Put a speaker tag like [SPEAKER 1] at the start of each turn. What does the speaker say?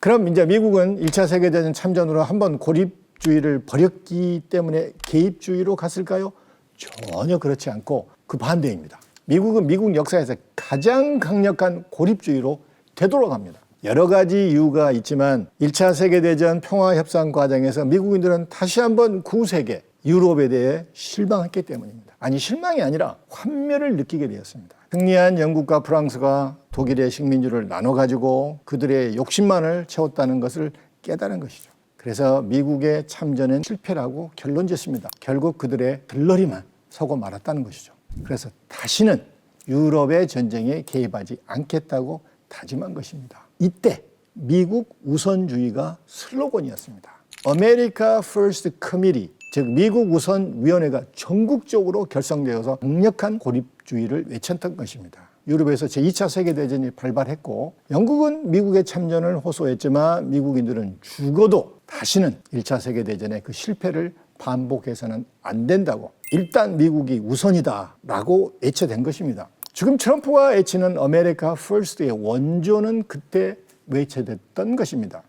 [SPEAKER 1] 그럼 이제 미국은 1차 세계대전 참전으로 한번 고립주의를 버렸기 때문에 개입주의로 갔을까요? 전혀 그렇지 않고 그 반대입니다. 미국은 미국 역사에서 가장 강력한 고립주의로 되돌아갑니다. 여러 가지 이유가 있지만 1차 세계대전 평화협상 과정에서 미국인들은 다시 한번 구세계 유럽에 대해 실망했기 때문입니다. 아니 실망이 아니라 환멸을 느끼게 되었습니다. 승리한 영국과 프랑스가 독일의 식민지를 나눠 가지고 그들의 욕심만을 채웠다는 것을 깨달은 것이죠. 그래서 미국의 참전은 실패라고 결론 짓습니다. 결국 그들의 들러리만 서고 말았다는 것이죠. 그래서 다시는 유럽의 전쟁에 개입하지 않겠다고 다짐한 것입니다. 이때 미국 우선주의가 슬로건이었습니다. America First Committee, 즉 미국 우선 위원회가 전국적으로 결성되어서 강력한 고립주의를 외쳤던 것입니다. 유럽에서 제2차 세계대전이 발발했고 영국은 미국의 참전을 호소했지만 미국인들은 죽어도 다시는 1차 세계대전의 그 실패를 반복해서는 안 된다고 일단 미국이 우선이다라고 애초된 것입니다. 지금 트럼프가 외치는 아메리카 퍼스트의 원조는 그때 외쳐졌던 것입니다.